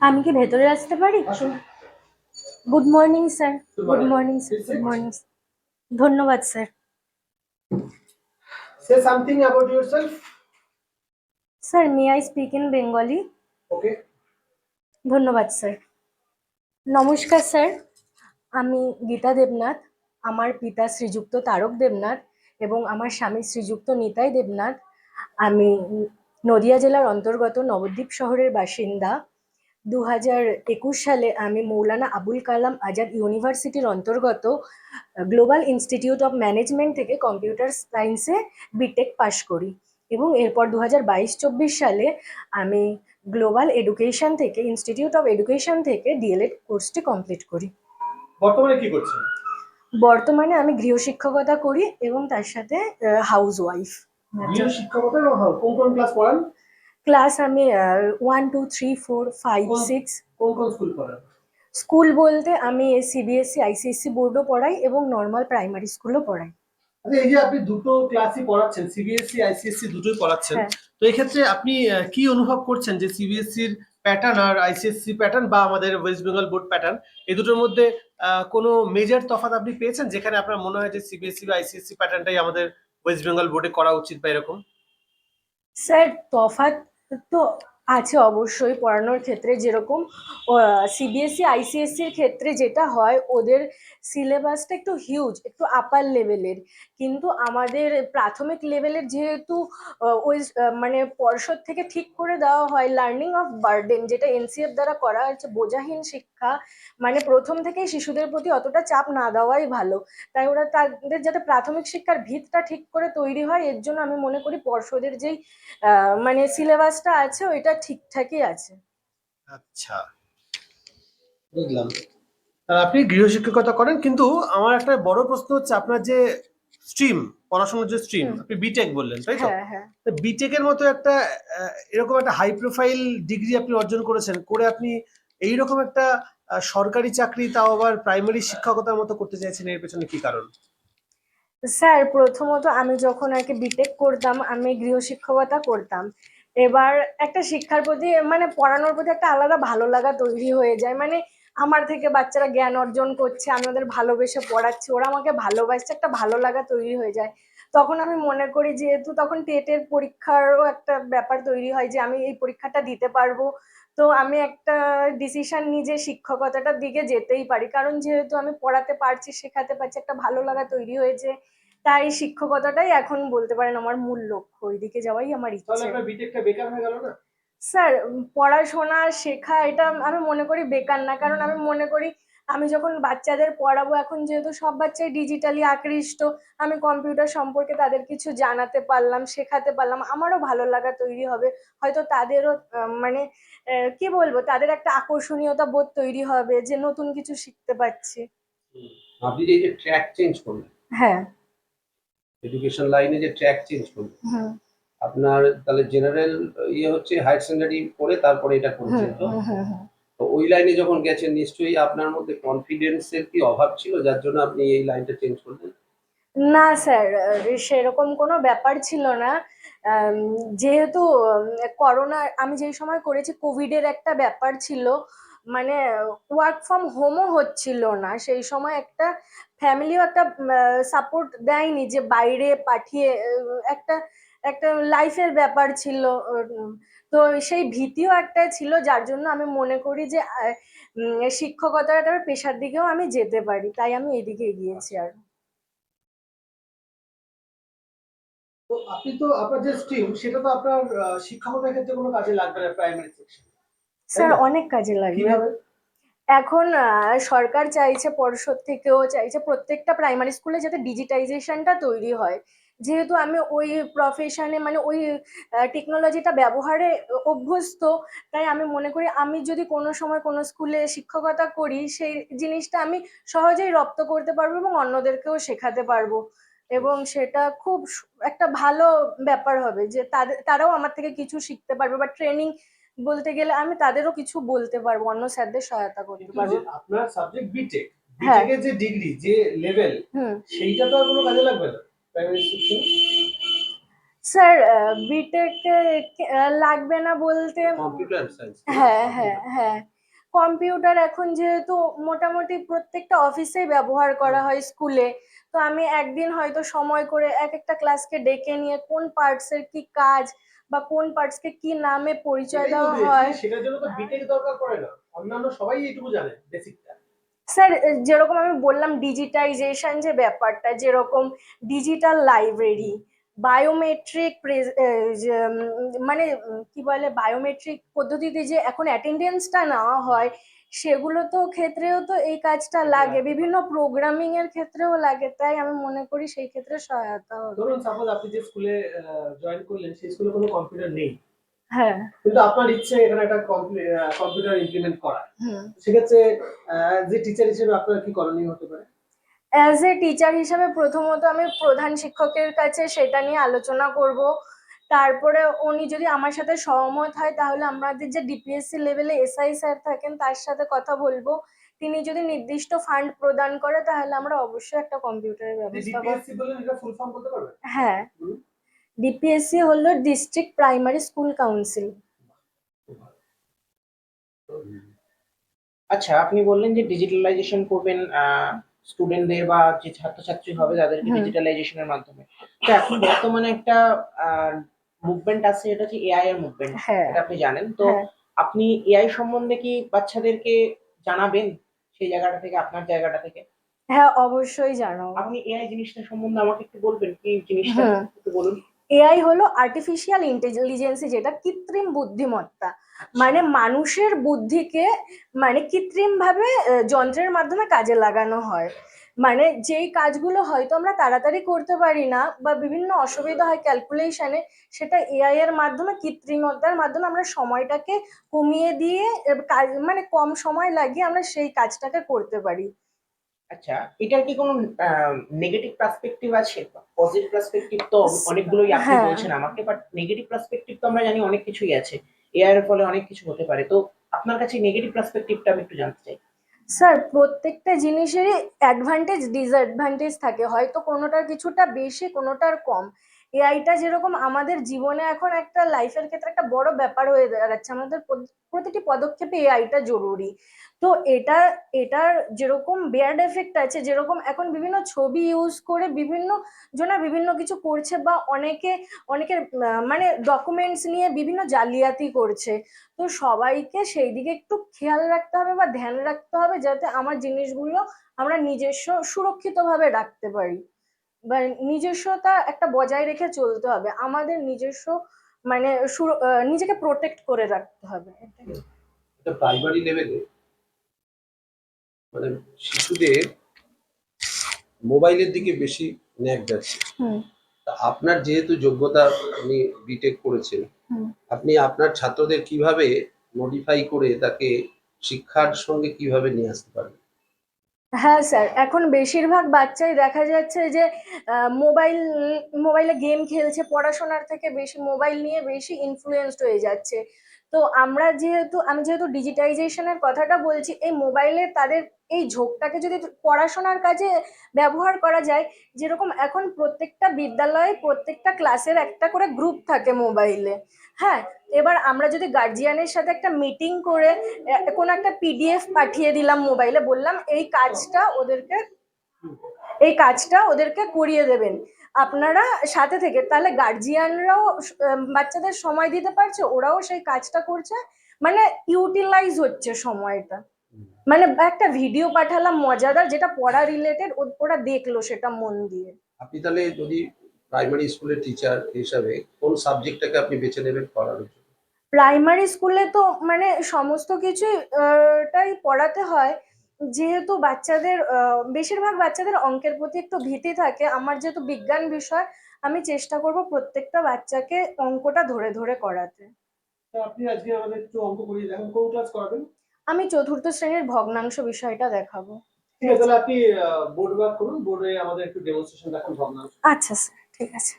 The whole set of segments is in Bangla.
আমি কি ভেতরে আসতে পারি? Good morning sir good morning sir good morning ধন্যবাদ sir say something about yourself sir may I speak in Bengali okay ধন্যবাদ স্যার নমস্কার স্যার আমি গীতা দেবনাথ আমার পিতা শ্রীযুক্ত তারক দেবনাথ এবং আমার স্বামী শ্রীযুক্ত নিতাই দেবনাথ। আমি নদিয়া জেলার অন্তর্গত নবদ্বীপ শহরের বাসিন্দা। দু হাজার একুশ সালে আমি মৌলানা আবুল কালাম আজাদ ইউনিভার্সিটির অন্তর্গত গ্লোবাল ইনস্টিটিউট অফ ম্যানেজমেন্ট থেকে কম্পিউটার সায়েন্সে বিটেক পাশ করি। এবং এরপর দু হাজার বাইশ চব্বিশ সালে আমি গ্লোবাল এডুকেশন থেকে ইনস্টিটিউট অফ এডুকেশন থেকে ডিএলএড কোর্সটি কমপ্লিট করি। বর্তমানে কি করছেন? বর্তমানে আমি গৃহশিক্ষকতা করি এবং তার সাথে হাউস ওয়াইফ গৃহ কোন কোন ক্লাস পড়ান? ক্লাস আমি one two three four five six কোন কোন স্কুল পড়ান? স্কুল বলতে আমি সিবিএসসি আইসিএসসি বোর্ডও পড়াই এবং নর্মাল প্রাইমারি স্কুলও পড়াই। আচ্ছা এই যে আপনি দুটো ক্লাসই পড়াচ্ছেন সিবিএসসি আইসিএসসি দুটোই পড়াচ্ছেন। হ্যাঁ। তো এই ক্ষেত্রে আপনি কি অনুভব করছেন যে সিবিএসসির প্যাটার্ন আর আইসিএসসি প্যাটার্ন বা আমাদের ওয়েস্ট বেঙ্গল বোর্ড প্যাটার্ন এই দুটোর মধ্যে কোনো মেজর তফাৎ আপনি পেয়েছেন? যেখানে আপনার মনে হয় যে সিবিএসসি বা আইসিএসসি প্যাটার্নটাই আমাদের ওয়েস্ট বেঙ্গল বোর্ডে করা উচিত বা এরকম? স্যার তফাৎ তো আছে অবশ্যই পড়ানোর ক্ষেত্রে। যেরকম সিবিএসসি আইসিএসসির ক্ষেত্রে যেটা হয়, ওদের সিলেবাসটা একটু হিউজ একটু আপার লেভেলের কিন্তু আমাদের প্রাথমিক লেভেলের যেহেতু ওই মানে পর্ষদ থেকে ঠিক করে দেওয়া হয় লার্নিং অফ বার্ডেন যেটা এনসিএফ দ্বারা করা হচ্ছে বোঝাহীন শিক্ষা মানে প্রথম থেকেই শিশুদের প্রতি অতটা চাপ না দেওয়াই ভালো। তাই ওরা তাদের যাতে প্রাথমিক শিক্ষার ভিতটা ঠিক করে তৈরি হয় এর জন্য আমি মনে করি পর্ষদের যেই মানে সিলেবাসটা আছে ওইটা ঠিকঠাকই আছে। আচ্ছা। বুঝলাম। আপনি গৃহশিক্ষকতা করেন কিন্তু আমার একটা বড় প্রশ্ন হচ্ছে আপনার যে স্ট্রিম পড়াশোনার যে স্ট্রিম আপনি বিটেক বললেন তাই তো? হ্যাঁ হ্যাঁ। বিটেকের মতো একটা এরকম একটা হাই প্রোফাইল ডিগ্রি আপনি অর্জন করেছেন করে আপনি এইরকম একটা সরকারি চাকরি তাও আবার প্রাইমারি শিক্ষকতার মতো করতে চাইছেন, এর পেছনে কি কারণ? স্যার প্রথমত আমি যখন আর কি বিটেক করতাম, আমি গৃহশিক্ষকতা করতাম। এবার একটা শিক্ষার প্রতি মানে পড়ানোর প্রতি একটা আলাদা ভালো লাগা তৈরি হয়ে যায়। মানে আমার থেকে বাচ্চারা জ্ঞান অর্জন করছে, আমি ওদের ভালোবেসে পড়াচ্ছি, ওরা আমাকে ভালোবাসছে, একটা ভালো লাগা তৈরি হয়ে যায়। তখন আমি মনে করি যেহেতু তখন টেটের পরীক্ষারও একটা ব্যাপার তৈরি হয় যে আমি এই পরীক্ষাটা দিতে পারব। তো আমি একটা ডিসিশন নিজে যে শিক্ষকতাটার দিকে যেতেই পারি। কারণ যেহেতু আমি পড়াতে পারছি শেখাতে পারছি একটা ভালো লাগা তৈরি হয়েছে তাই শিক্ষকতাটাই এখন বলতে পারেন আমার মূল লক্ষ্য। ওইদিকে যাওয়াই আমার ইচ্ছা। স্যার পড়াশোনা শেখা এটা আমি মনে করি বেকার না। কারণ আমি মনে করি আমি যখন বাচ্চাদের পড়াবো এখন যেহেতু সব বাচ্চাই ডিজিটালি আকৃষ্ট আমি কম্পিউটার সম্পর্কে তাদের কিছু জানাতে পারলাম শেখাতে পারলাম আমারও ভালো লাগা তৈরি হবে। হয়তো তাদেরও মানে কি বলব তাদের একটা আকর্ষণীয়তা বোধ তৈরি হবে যে নতুন কিছু শিখতে পাচ্ছি আপনি যে ট্র্যাক চেঞ্জ করলেন হ্যাঁ। এডুকেশন লাইনে যে ট্র্যাক চেঞ্জ করলেন আপনার তাহলে জেনারেল ইয়ে হচ্ছে হায়ার সেকেন্ডারি পড়ে তারপরে এটা করছেন তো। তো ওই লাইনে যখন গেছেন, নিশ্চয়ই আপনার মধ্যে কনফিডেন্সের কি অভাব ছিল? যার জন্য আপনি এই লাইনটা চেঞ্জ করলেন? না স্যার সেরকম কোনো ব্যাপার ছিল না। যেহেতু করোনা আমি যেই সময় করেছি কোভিডের একটা ব্যাপার ছিল। মানে ওয়ার্ক ফ্রম হোমও হচ্ছিল না। সেই সময় একটা ফ্যামিলিও একটা সাপোর্ট দেয়নি যে বাইরে পাঠিয়ে একটা একটা লাইফের ব্যাপার ছিল। তো সেই ভীতিও একটা ছিল যার জন্য আমি মনে করি যে শিক্ষকতাটার পেশার দিকেও আমি যেতে পারি তাই আমি এদিকে এগিয়েছি আর। তো আপনি তো আপনার যে স্ট্রিম সেটা তো আপনার শিক্ষকতার ক্ষেত্রে কোনো কাজে লাগবে না প্রাইমারি সেকশন স্যার অনেক কাজে লাগবে। এখন সরকার চাইছে পর্ষদ থেকেও চাইছে প্রত্যেকটা প্রাইমারি স্কুলে যাতে ডিজিটাইজেশনটা তৈরি হয়। যেহেতু আমি ওই প্রফেশনে মানে ওই টেকনোলজিটা ব্যবহারে অভ্যস্ত তাই আমি মনে করি আমি যদি কোনো সময় কোনো স্কুলে শিক্ষকতা করি সেই জিনিসটা আমি সহজেই রপ্ত করতে পারব এবং অন্যদেরকেও শেখাতে পারব। এবং সেটা খুব একটা ভালো ব্যাপার হবে যে তাদের তারাও আমার থেকে কিছু শিখতে পারবে বা ট্রেনিং বলতে গেলে আমি তাদেরও কিছু বলতে পারব অন্য স্যারদের সহায়তা করতে পারব। আপনার সাবজেক্ট বিটেক হ্যাঁ। বিটেকের যে ডিগ্রি যে লেভেল সেইটা তো আর কোনো কাজে লাগবে না। স্যার বিটেক লাগবে না বলতে কম্পিউটার সায়েন্স হ্যাঁ হ্যাঁ হ্যাঁ। কম্পিউটার এখন যেহেতু মোটামুটি প্রত্যেকটা অফিসেই ব্যবহার করা হয় স্কুলে তো আমি একদিন হয়তো সময় করে এক একটা ক্লাসকে ডেকে নিয়ে কোন পার্টসের কি কাজ বা কোন পার্টসকে কি নামে পরিচয় দেওয়া হয়। সেটার জন্য তো বিটেক দরকার পড়ে না। অন্যান্য সবাই এইটুকু জানে বেসিকটা স্যার যেরকম আমি বললাম ডিজিটাইজেশন যে ব্যাপারটা যেরকম ডিজিটাল লাইব্রেরি বায়োমেট্রিক মানে কি বলে বায়োমেট্রিক পদ্ধতিতে যে এখন অ্যাটেন্ডেন্সটা নেওয়া হয় সেগুলো তো ক্ষেত্রেও তো এই কাজটা লাগে বিভিন্ন প্রোগ্রামিং এর ক্ষেত্রেও লাগে তাই আমি মনে করি সেই ক্ষেত্রে সহায়তা হবে। ধরুন সাপোজ আপনি যে স্কুলে জয়েন করলেন সেই স্কুলে কোনো কম্পিউটার নেই। হ্যাঁ। কিন্তু আপনার ইচ্ছে এখানে একটা কম্পিউটার ইমপ্লিমেন্ট করা। সেক্ষেত্রে যে টিচার হিসেবে আপনার কি করণীয় হতে পারে? অ্যাজ এ টিচার হিসাবে প্রথমত আমি প্রধান শিক্ষকের কাছে সেটা নিয়ে আলোচনা করব। তারপরে উনি যদি আমার সাথে সহমত হয় তাহলে আমাদের যে ডিপিএসসি লেভেলে এসআই স্যার থাকেন তার সাথে কথা বলব। তিনি যদি নির্দিষ্ট ফান্ড প্রদান করে তাহলে আমরা অবশ্যই একটা কম্পিউটারের ব্যবস্থা করব। হ্যাঁ। ডিপিএসসি হলো ডিস্ট্রিক্ট প্রাইমারি স্কুল কাউন্সিল আচ্ছা আপনি বললেন যে ডিজিটালাইজেশন করবেন স্টুডেন্টদের বা যে ছাত্রছাত্রী হবে তাদেরকে। ডিজিটালাইজেশনের মাধ্যমে। তো এখন বর্তমানে একটা মুভমেন্ট আছে এটা হচ্ছে এআই এর মুভমেন্ট হ্যাঁ। এটা আপনি জানেন। তো হ্যাঁ। আপনি এআই সম্বন্ধে কি বাচ্চাদেরকে জানাবেন সেই জায়গাটা থেকে আপনার জায়গাটা থেকে? হ্যাঁ অবশ্যই জানাব। আপনি এআই জিনিসটা সম্বন্ধে আমাকে একটু বলবেন কি জিনিসটা একটু বলুন। এআই হলো আর্টিফিশিয়াল ইন্টেলিজেন্সি যেটা কৃত্রিম বুদ্ধিমত্তা। মানে মানুষের বুদ্ধিকে মানে কৃত্রিম ভাবে যন্ত্রের মাধ্যমে কাজে লাগানো হয়। মানে যেই কাজগুলো হয়তো আমরা তাড়াতাড়ি করতে পারি না বা বিভিন্ন অসুবিধা হয় ক্যালকুলেশনে সেটা এআই এর মাধ্যমে, কৃত্রিমতার মাধ্যমে আমরা সময়টাকে কমিয়ে দিয়ে কাজ মানে কম সময় লাগিয়ে আমরা সেই কাজটাকে করতে পারি। আচ্ছা এটার কি কোনো নেগেটিভ পার্সপেক্টিভ আছে? পজিটিভ পার্সপেক্টিভ তো অনেকগুলোই আপনি হ্যাঁ। বলছেন আমাকে বাট নেগেটিভ পার্সপেক্টিভ তো আমরা জানি অনেক কিছুই আছে। এআই এর ফলে অনেক কিছু হতে পারে। তো আপনার কাছে নেগেটিভ পার্সপেক্টিভটা আমি একটু জানতে চাই। স্যার প্রত্যেকটা জিনিসেরই অ্যাডভান্টেজ ডিসঅ্যাডভান্টেজ থাকে। হয়তো কোনোটার কিছুটা বেশি কোনোটার কম। এআইটা যেরকম আমাদের জীবনে এখন একটা লাইফের ক্ষেত্রে একটা বড় ব্যাপার হয়ে দাঁড়াচ্ছে। আমাদের প্রতিটি পদক্ষেপে এআইটা জরুরি। তো এটা, এটার যেরকম ব্যাড এফেক্ট আছে, যেরকম এখন বিভিন্ন ছবি ইউজ করে বিভিন্ন জনা বিভিন্ন কিছু করছে বা অনেকে, অনেকের মানে ডকুমেন্টস নিয়ে বিভিন্ন জালিয়াতি করছে। তো সবাইকে সেই দিকে একটু খেয়াল রাখতে হবে বা ধ্যান রাখতে হবে যাতে আমার জিনিসগুলো আমরা নিজস্ব সুরক্ষিতভাবে রাখতে পারি। নিজস্বতা একটা বজায় রেখে চলতে হবে। আমাদের নিজস্ব মানে নিজেকে প্রোটেক্ট করে রাখতে হবে। এটা প্রাইমারি লেভেলে মানে শিশুদের মোবাইলের দিকে বেশি ন্যাক যাচ্ছে। আপনার যেহেতু যোগ্যতা আপনি বিটেক করেছেন আপনি আপনার ছাত্রদের কীভাবে মডিফাই করে তাকে শিক্ষার সঙ্গে কীভাবে নিয়ে আসতে পারেন হ্যাঁ স্যার, এখন বেশিরভাগ বাচ্চাই দেখা যাচ্ছে যে মোবাইল, মোবাইলে গেম খেলছে, পড়াশোনার থেকে বেশি মোবাইল নিয়ে বেশি ইনফ্লুয়েসড হয়ে যাচ্ছে। তো আমরা যেহেতু, আমি যেহেতু ডিজিটাইজেশনের কথাটা বলছি, এই মোবাইলে তাদের এই ঝোঁকটাকে যদি পড়াশোনার কাজে ব্যবহার করা যায়, যেরকম এখন প্রত্যেকটা বিদ্যালয়ে প্রত্যেকটা ক্লাসের একটা করে গ্রুপ থাকে মোবাইলে। হ্যাঁ এবার আমরা যদি গার্জিয়ানের সাথে একটা মিটিং করে কোনো একটা পিডিএফ পাঠিয়ে দিলাম মোবাইলে বললাম এই কাজটা ওদেরকে, এই কাজটা ওদেরকে করিয়ে দেবেন। আপনারা সাথে থেকে, তাহলে গার্জিয়ানরাও বাচ্চাদের সময় দিতে পারছে, ওরাও সেই কাজটা করছে মানে ইউটিলাইজ হচ্ছে সময়টা। মানে একটা ভিডিও পাঠালাম মজাদার, যেটা পড়া রিলেটেড ওরা দেখল সেটা মন দিয়ে। আপনি তাহলে যদি প্রাইমারি স্কুলের টিচার হিসাবে কোন সাবজেক্টটাকে আপনি বেছে নেবেন পড়ানোর জন্য? প্রাইমারি স্কুলে তো মানে সমস্ত কিছুই আহ, টাই পড়াতে হয়। যেহেতু বাচ্চাদের বেশিরভাগ বাচ্চাদের অঙ্কের প্রতি একটু ভীতি থাকে আমার যেহেতু বিজ্ঞান বিষয় আমি চেষ্টা করব প্রত্যেকটা বাচ্চাকে অঙ্কটা ধরে ধরে করাতে। আপনি আজকে আমাদের একটু অঙ্ক করিয়ে দেখেন কোন ক্লাস করাবেন? আমি চতুর্থ শ্রেণির ভগ্নাংশ বিষয়টা দেখাবো। ঠিক আছে তাহলে আপনি বোর্ড ওয়ার্ক করুন বোর্ডে আমাদের একটু ডেমনস্ট্রেশন দেখান ভগ্নাংশ। আচ্ছা স্যার ঠিক আছে।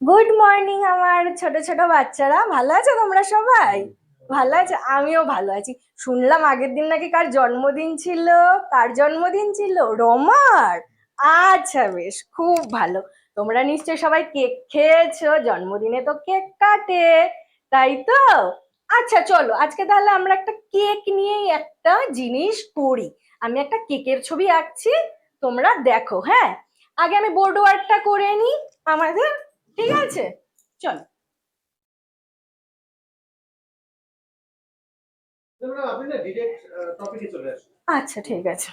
গুড মর্নিং আমার ছোট ছোট বাচ্চারা। ভালো আছো তোমরা সবাই? ভালো আছে, আমিও ভালো আছি। শুনলাম আগের দিন নাকি কার জন্মদিন ছিল? কার জন্মদিন ছিল? রমার? আচ্ছা বেশ, খুব ভালো। তোমরা নিশ্চয় সবাই কেক খেয়েছো, জন্মদিনে তো কেক কাটে, তাই তো? আচ্ছা চলো, আজকে তাহলে আমরা একটা কেক নিয়েই একটা জিনিস করি। আমি একটা কেকের ছবি আঁকছি, তোমরা দেখো হ্যাঁ? আগে আমি বোর্ড ওয়ার্কটা করে নিই, আমাদের ঠিক আছে চলো। আচ্ছা ঠিক আছে।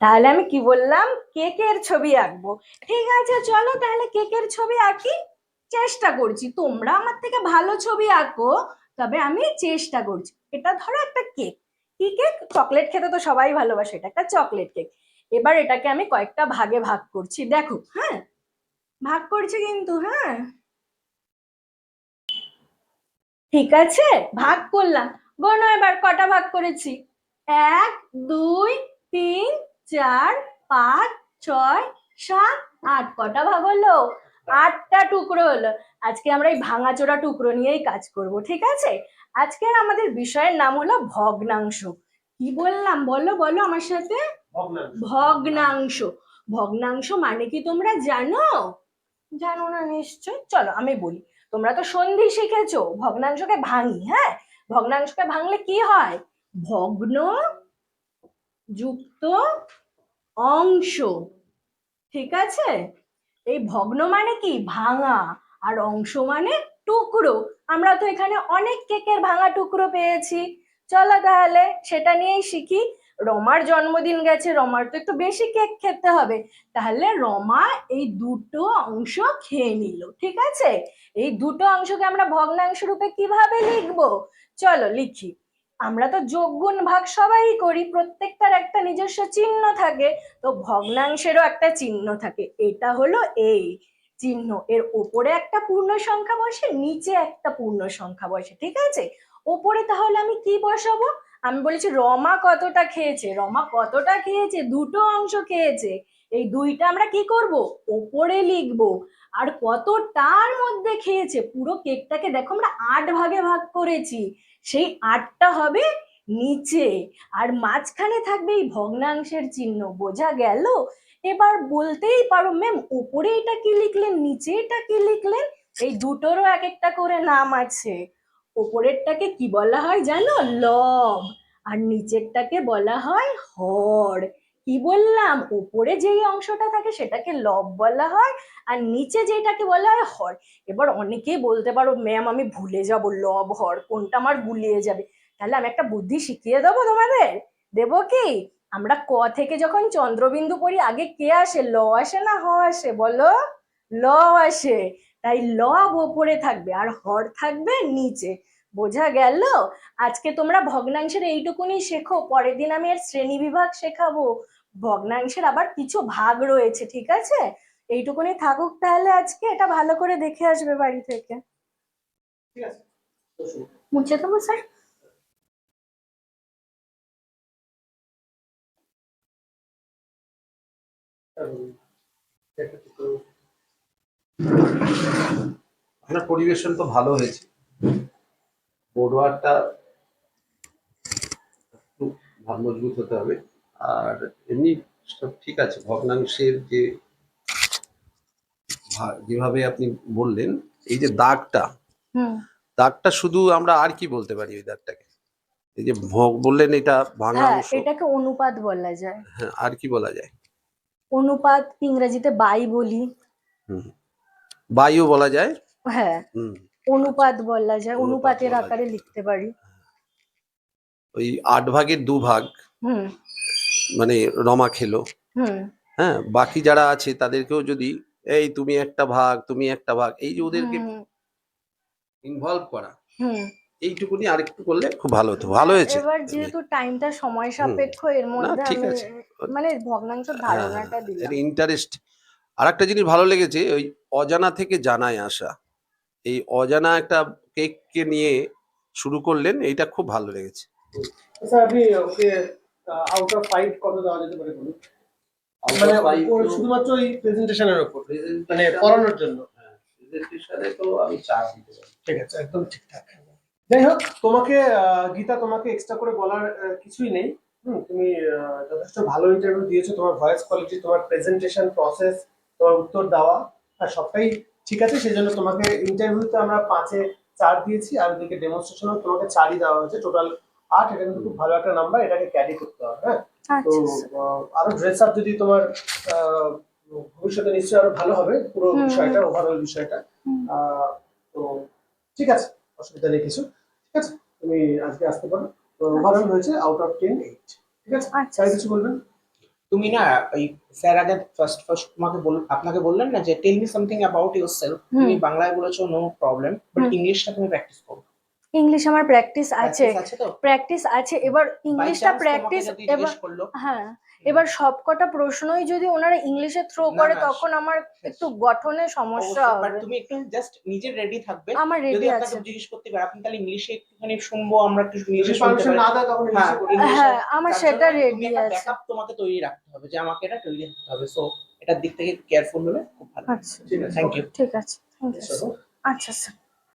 তাহলে আমি কি বললাম? কেকের ছবি আঁকবো। ঠিক আছে চলো তাহলে কেকের ছবি আঁকি। চেষ্টা করছি। তোমরা আমার থেকে ভালো ছবি আঁকো তবে আমি চেষ্টা করছি। এটা ধরো একটা কেক। কি কেক? চকলেট খেতে তো সবাই ভালোবাসে এটা একটা চকলেট কেক। এবার এটাকে আমি কয়েকটা ভাগে ভাগ করছি। দেখো হ্যাঁ? ভাগ করছি কিন্তু হ্যাঁ? ঠিক আছে ভাগ করলাম। গোনো এবার কটা ভাগ করেছি? এক দুই তিন চার পাঁচ ছয় সাত আট। কটা ভাগ হলো? আটটা টুকরো হলো। আজকে আমরা এই ভাঙাচোরা টুকরো নিয়েই কাজ করব ঠিক আছে? আজকের আমাদের বিষয়ের নাম হলো ভগ্নাংশ। কি বললাম? বলো বলো আমার সাথে। ভগ্নাংশ। ভগ্নাংশ। ভগ্নাংশ মানে কি তোমরা জানো? জানো না নিশ্চয় চলো আমি বলি। তোমরা তো সন্ধি শিখেছো, ভগ্নাংশকে ভাঙি হ্যাঁ? ভগ্নাংশকে ভাঙলে কি হয়? ভগ্ন যুক্ত অংশ, ঠিক আছে? এই ভগ্ন মানে কি? ভাঙা। আর অংশ মানে টুকরো। আমরা তো এখানে অনেক কেকের ভাঙা টুকরো পেয়েছি। চলো তাহলে সেটা নিয়েই শিখি। রমার জন্মদিন গেছে, রমার তো একটু বেশি কেক খেতে হবে। তাহলে রমা এই দুটো অংশ খেয়ে নিল, ঠিক আছে? এই দুটো অংশকে আমরা ভগ্নাংশ রূপে কীভাবে লিখব? চলো লিখি। আমরা তো যোগ গুণ ভাগ সবাই করি, প্রত্যেকটার একটা নিজস্ব চিহ্ন থাকে, তো ভগ্নাংশেরও একটা চিহ্ন থাকে, এটা হলো এই চিহ্ন। এর ওপরে একটা পূর্ণ সংখ্যা বসে, নিচে একটা পূর্ণ সংখ্যা বসে, ঠিক আছে? ওপরে তাহলে আমি কি বসাবো? আমি বলেছি রমা কতটা খেয়েছে? রমা কতটা খেয়েছে? দুটো অংশ খেয়েছে। এই দুইটা আমরা কি করব? ওপরে লিখব। আর কতটার মধ্যে খেয়েছে? পুরো কেকটাকে দেখো আমরা আট ভাগে ভাগ করেছি। সেই আটটা হবে নিচে। আর মাঝখানে থাকবে এই ভগ্নাংশের চিহ্ন। বোঝা গেল? এবার বলতেই পারো ম্যাম উপরে এটা কি লিখলেন? নিচে এটা কি লিখলেন? এই দুটোরও এক একটা করে নাম আছে। ওপরেরটাকে কি বলা হয় জানো? লব। আর নিচেরটাকে বলা হয় হর। কি বললাম? উপরে যেই অংশটা থাকে সেটাকে লব বলা হয়, আর নিচে যেটাকে বলা হয় হর। এবার অনেকেই বলতে পারো, ম্যাম, আমি ভুলে যাব, লব, হর, কোনটা আমার গুলিয়ে যাবে? তাহলে আমি একটা বুদ্ধি শিখিয়ে দেবো তোমাদের? দেবো কি? আমরা ক থেকে যখন চন্দ্রবিন্দু পড়ি, আগে কে আসে? ল আসে না হ আসে? বলো? ল আসে। তাই লব ওপরে থাকবে আর হর থাকবে নিচে। বোঝা গেল? আজকে তোমরা ভগ্নাংশের এইটুকুনি শেখো পরের দিন আমি এর শ্রেণি বিভাগ শেখাবো। ভগ্নাংশের আবার কিছু ভাগ রয়েছে ঠিক আছে? এইটুকুনি থাকুক তাহলে আজকে এটা ভালো করে দেখে আসবে বাড়ি থেকে। মুছে দেবো স্যার? আপনার পরিবেশন তো ভালো হয়েছে। বোর্ডওয়ারটা একটু ভালো মজবুত হতে হবে। আর এমনি সব ঠিক আছে ভগ্নাংশের যে যেভাবে আপনি বললেন এই যে দাগটা হুম। দাগটা শুধু আমরা আর কি বলতে পারি ওই দাগটাকে? এই যে ভোগ বললেন এটা ভাঙা হ্যাঁ অংশ। এটাকে অনুপাত বলা যায়। হ্যাঁ আর কি বলা যায়? অনুপাত ইংরেজিতে বাই বলি। হুম। বায়ু বলা যায়। হ্যাঁ অনুপাত বলা যায় অনুপাতের আকারে লিখতে পারি। ওই আট ভাগের দু ভাগ। হুম। মানে রমা খেলো। হ্যাঁ বাকি যারা আছে তাদেরকেও যদি এই তুমি একটা ভাগ তুমি একটা ভাগ এই যে ওদেরকে ইনভলভ করা। হুম। এইটুকুনি আরেকটু করলে খুব ভালো হতো ভালো হয়েছে। এবার যেহেতু টাইমটা সময় সাপেক্ষ এর মধ্যে ঠিক আমি আছে। মানে ভগ্নাংশ ধারণাটা দিলাম। ইন্টারেস্ট আর একটা জিনিস ভালো লেগেছে ওই অজানা থেকে জানায় আসা। এই অজানা একটা কেককে নিয়ে শুরু করলেন এটা খুব ভালো লেগেছে। স্যার আপনি ওকে আউট অফ ফাইভ কত দেওয়া যেতে পারে বলুন? মানে শুধুমাত্র এই প্রেজেন্টেশনের উপর মানে পড়ানোর জন্য? প্রেজেন্টেশনে তো আমি চার দিতে পারি। ঠিক আছে একদম ঠিকঠাক। যাই হোক তোমাকে আহ, গীতা তোমাকে এক্সট্রা করে বলার কিছুই নেই। হুম তুমি আহ, যথেষ্ট ভালো ইন্টারভিউ দিয়েছ। তোমার ভয়েস কোয়ালিটি তোমার প্রেজেন্টেশন প্রসেস তোমার উত্তর দেওয়া। হ্যাঁ সবটাই ঠিক আছে সেই জন্য তোমাকে ইন্টারভিউতে আমরা পাঁচে চার দিয়েছি আর ওদিকে ডেমনস্ট্রেশনও তোমাকে চারই দেওয়া হয়েছে। টোটাল আট এটা কিন্তু খুব ভালো একটা নাম্বার এটাকে ক্যারি করতে হবে হ্যাঁ? তো আচ্ছা। স্যার আহ, আরও ড্রেস আপ যদি তোমার ভবিষ্যতে নিশ্চয়ই আরও ভালো হবে পুরো বিষয়টা ওভারঅল বিষয়টা। আহ, তো ঠিক আছে অসুবিধা নেই কিছু। ঠিক আছে তুমি আজকে আসতে পারো। তো ওভারঅল হয়েছে আউট অফ টেন এইট ঠিক আছে আচ্ছা। কিছু বলবেন? তুমি না ওই স্যার আগে ফার্স্ট ফার্স্ট তোমাকে বল আপনাকে বললেন না যে tell me something about yourself তুমি বাংলায় বলেছ নো প্রবলেম বাট ইংলিশটা তুমি প্র্যাকটিস করো। ইংলিশ আমার প্র্যাকটিস আছে। Practice আছে তো? প্র্যাকটিস আছে এবার ইংলিশটা প্র্যাকটিস এবার করল। হ্যাঁ। এবার সবকটা প্রশ্নই যদি ওনারা ইংলিশে থ্রো করে তখন আমার একটু গঠনে সমস্যা হবে। তুমি একটু জাস্ট নিজে রেডি থাকবে। আমার যদি রেডি আপনাকে আছে। জিজ্ঞেস করতে পারে আপনি তাহলে ইংলিশে একটুখানি শুনব আমরা একটু ইংলিশে যদি শুনতে না দেয় তখন হ্যাঁ, হ্যাঁ আমার সেটা রেডি আছে। ব্যাকআপ তোমাকে তৈরি রাখতে হবে যে আমাকে এটা তৈরি রাখতে হবে। সো এটার দিক থেকে কেয়ারফুল হলে খুব ভালো। আচ্ছা। ঠিক আছে। থ্যাংক ইউ ঠিক আছে। Thank you. আচ্ছা স্যার